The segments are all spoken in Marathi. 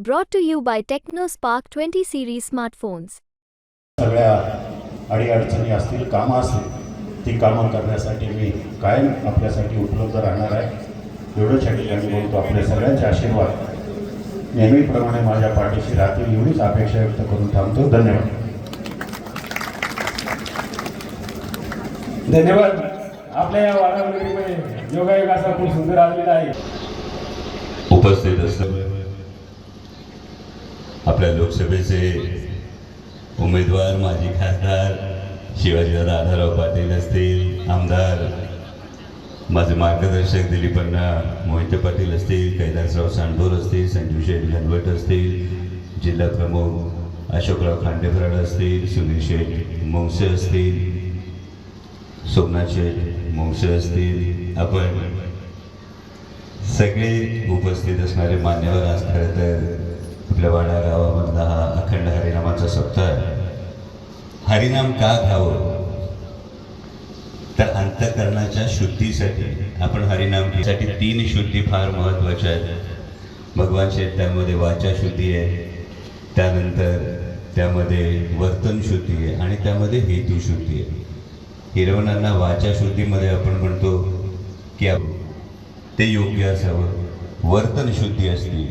Brought to you by TechnoSpark 20 series smartphones. सगळ्या अडीअडचणी असतील कामं असतील ती कामं करण्यासाठी मी कायम आपल्यासाठी उपलब्ध राहणार आहे. एवढंच या ठिकाणी बोलतो आपले सगळ्यांचे आशीर्वाद. नेहमीप्रमाणे माझ्या पाठीशी राहतील एवढीच अपेक्षा व्यक्त करून थांबतो. धन्यवाद. धन्यवाद. आपल्या या वादावलीमध्ये योगायोग असा खूप सुंदर आलेला आहे. उपस्थित असत आपल्या लोकसभेचे उमेदवार माजी खासदार शिवाजीदादा आढाराव पाटील असतील आमदार माझे मार्गदर्शक दिलीपन्ना मोहिते पाटील असतील कैलासराव सांडोर असतील संजीव शेठ घनवट असतील जिल्हा प्रमुख अशोकराव खांडेफराड असतील सुनील शेठ मोंगसे असतील सोमनाथ शेठ मोंगसे असतील. आपण सगळे उपस्थित असणारे मान्यवर आज खरं तर आपल्या नावाचा शब्द आहे. हरिनाम का घ्यावं? तर अंतकरणाच्या शुद्धीसाठी आपण हरिनाम घेण्यासाठी तीन शुद्धी फार महत्त्वाच्या आहेत. भगवान शेठ त्यामध्ये वाचा शुद्धी आहे त्यानंतर त्यामध्ये वर्तन शुद्धी आहे आणि त्यामध्ये हेतू शुद्धी आहे. हिरवणांना वाचा शुद्धीमध्ये आपण म्हणतो की ते योग्य असावं. वर्तन शुद्धी असली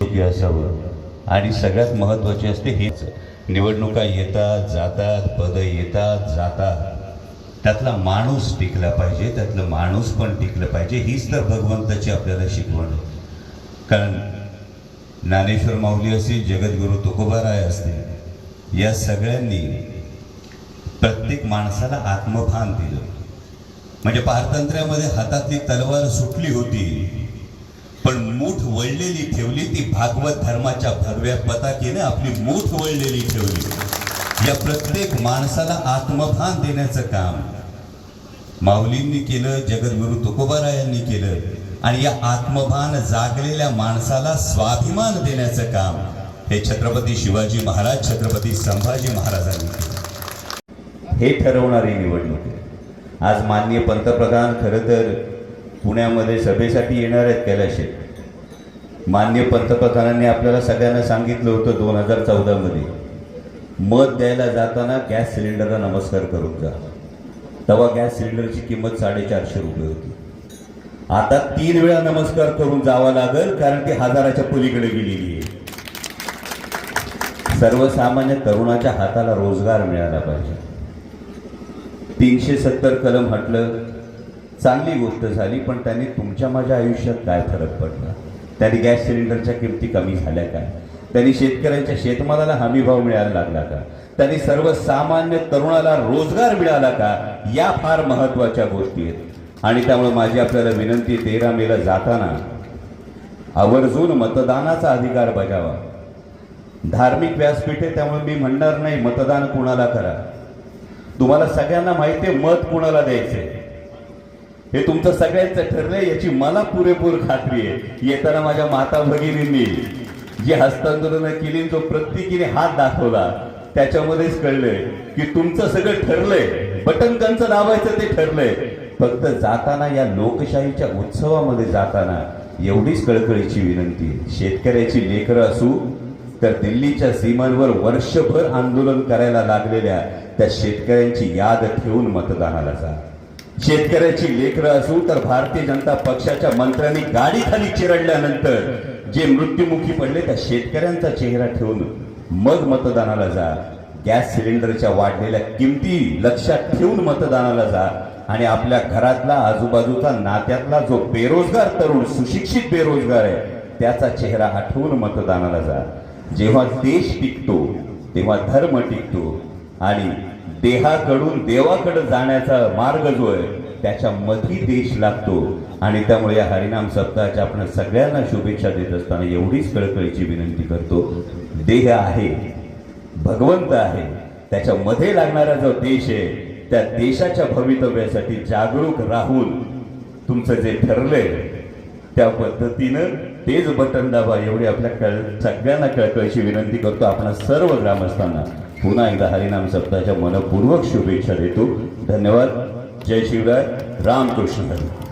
योग्य असावं. आणि सगळ्यात महत्त्वाची असते हीच. निवडणुका येतात जातात पदं येतात जातात. त्यातला माणूस टिकला पाहिजे त्यातलं माणूस पण टिकलं पाहिजे हीच तर भगवंताची आपल्याला शिकवण आहे. कारण ज्ञानेश्वर माऊली असतील जगद्गुरू तुकोबाराय असतील या सगळ्यांनी प्रत्येक माणसाला आत्मभान दिलं. म्हणजे पारतंत्र्यामध्ये हातातली तलवार सुटली होती. पण मूठ वळलेली ठेवली ती भागवत धर्माच्या भरव्या पताकीने आपली मूठ वळलेली ठेवली. या प्रत्येक माणसाला आत्मभान देण्याचं काम. माऊलींनी केलं जगद्गुरु तुकोबारायांनी केलं आणि या आत्मभान जागलेल्या माणसाला स्वाभिमान देण्याचं काम हे छत्रपती शिवाजी महाराज छत्रपती संभाजी महाराजांनी केलं. हे ठरवणारी निवडणूक आज माननीय पंतप्रधान खरं तर पुण्यामध्ये सभेसाठी येणार आहेत कैलाशेत मान्य पंतप्रधानांनी आपल्याला सगळ्यांना सांगितलं होतं दोन हजार चौदामध्ये. मत द्यायला जाताना गॅस सिलेंडरला नमस्कार करून जा. तेव्हा गॅस सिलेंडरची किंमत साडेचारशे रुपये होती. आता तीन वेळा नमस्कार करून जावा लागेल कारण ती हजाराच्या पलीकडे गेलेली आहे. सर्वसामान्य तरुणाच्या हाताला रोजगार मिळाला पाहिजे. तीनशे सत्तर कलम हटलं चांगली गोष्ट झाली पण त्यांनी तुमच्या माझ्या आयुष्यात काय फरक पडला? त्यांनी गॅस सिलेंडरच्या किमती कमी झाल्या का? त्यांनी शेतकऱ्यांच्या शेतमालाला हमी भाव मिळायला लागला का? त्यांनी सर्वसामान्य तरुणाला रोजगार मिळाला का? या फार महत्त्वाच्या गोष्टी आहेत. आणि त्यामुळे माझी आपल्याला विनंती तेरा मेला जाताना आवर्जून मतदानाचा अधिकार बजावा. धार्मिक व्यासपीठ आहे त्यामुळे मी म्हणणार नाही मतदान कुणाला करा. तुम्हाला सगळ्यांना माहिती आहे मत कुणाला आहे हे तुमचं सगळ्यांचं ठरलंय याची मला पुरेपूर खात्री आहे. येताना माझ्या माता भगिनींनी जी हस्तांदोलन केली जो प्रत्येकीने हात दाखवला त्याच्यामध्येच कळलंय की तुमचं सगळं ठरलंय. बटन कंच दाबायचं ते ठरलंय. फक्त जाताना या लोकशाहीच्या उत्सवामध्ये जाताना एवढीच कळकळीची विनंती. आहे. शेतकऱ्याची लेकरं असू तर दिल्लीच्या सीमांवर वर्षभर आंदोलन करायला लागलेल्या त्या शेतकऱ्यांची याद ठेवून मतदानाला जा. शेतकऱ्याची लेकरं असू तर भारतीय जनता पक्षाच्या मंत्र्यांनी गाडीखाली चिरडल्यानंतर जे मृत्युमुखी पडले त्या शेतकऱ्यांचा चेहरा ठेवून मग मतदानाला जा. गॅस सिलेंडरच्या वाढलेल्या किमती लक्षात ठेवून मतदानाला जा. आणि आपल्या घरातला आजूबाजूचा नात्यातला जो बेरोजगार तरुण सुशिक्षित बेरोजगार आहे त्याचा चेहरा आठवून मतदानाला जा. जेव्हा देश टिकतो तेव्हा धर्म टिकतो आणि देहाकडून देवाकडे जाण्याचा मार्ग जो आहे त्याच्यामध्ये देश लागतो. आणि त्यामुळे या हरिनाम सप्ताहाच्या आपण सगळ्यांना शुभेच्छा देत असताना एवढीच कळकळीची विनंती करतो. देह आहे भगवंत आहे त्याच्यामध्ये लागणारा जो देश आहे त्या देशाच्या भवितव्यासाठी जागरूक राहून तुमचं जे ठरलंय त्या पद्धतीनं तेच बटन दाबा एवढी आपल्या कळ सगळ्यांना कळकळीची विनंती करतो आपण सर्व ग्रामस्थांना. पुन्हा एकदा हरिनाम सप्ताहाच्या मनपूर्वक शुभेच्छा देतो. धन्यवाद. जय शिवराय रामकृष्ण हरी.